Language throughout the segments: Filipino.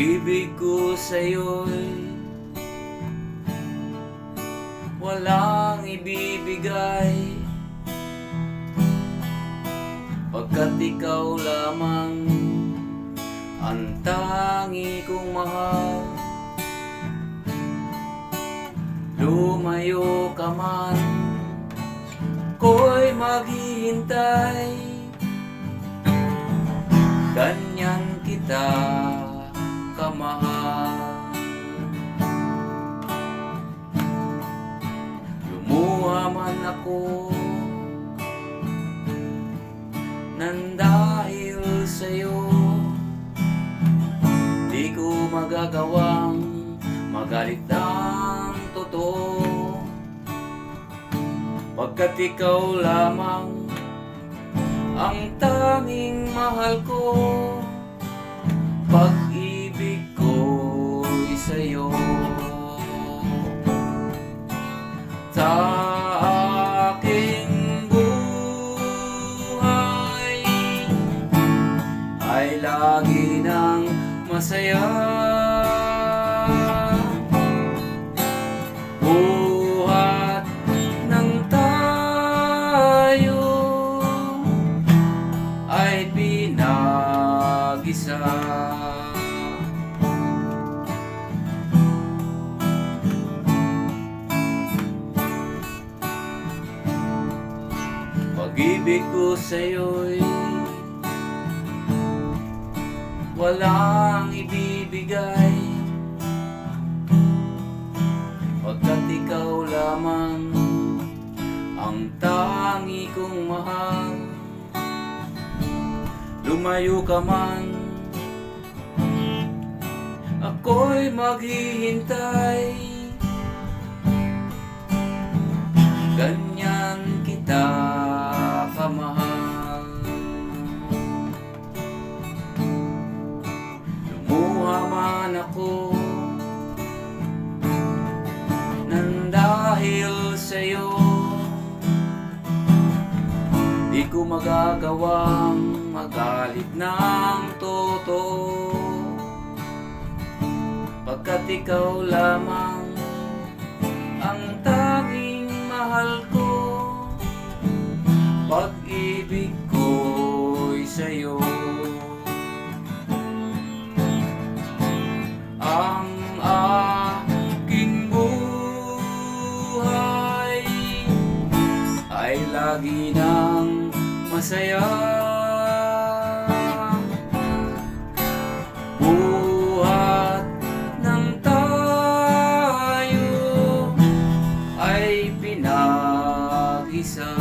Pag-ibig ko sa'yo'y walang ibibigay. Pagkat ikaw lamang ang tangi kong mahal Lumayo ka man, ko'y maghihintay. Ganyan kita kamahal Lumuha man ako Nang dahil sa'yo. Di ko magagawang magalit ng totoo. Pagkat ikaw lamang ang tanging mahal ko Pag-ibig masaya. Buhat ng tayo ay pinag-isa. Pag-ibig ko sa'yo'y walang ibibigay. Pagkat ikaw lamang ang tangi kong mahal. Lumayo ka man Ako'y maghihintay dahil sa'yo. Di ko magagawang magalit ng totoo. Pagkat ikaw lamang ang tanging mahal ko Pag-ibig ko'y sa'yo lagi ng masaya. Buhat ng tayo ay pinag-isa.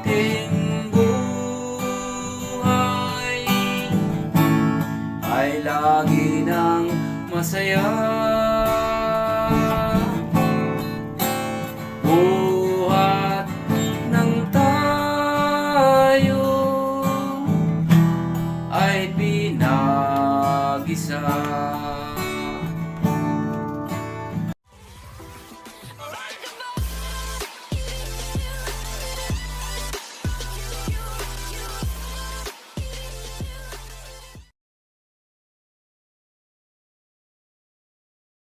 Aking buhay ay lagi ng masaya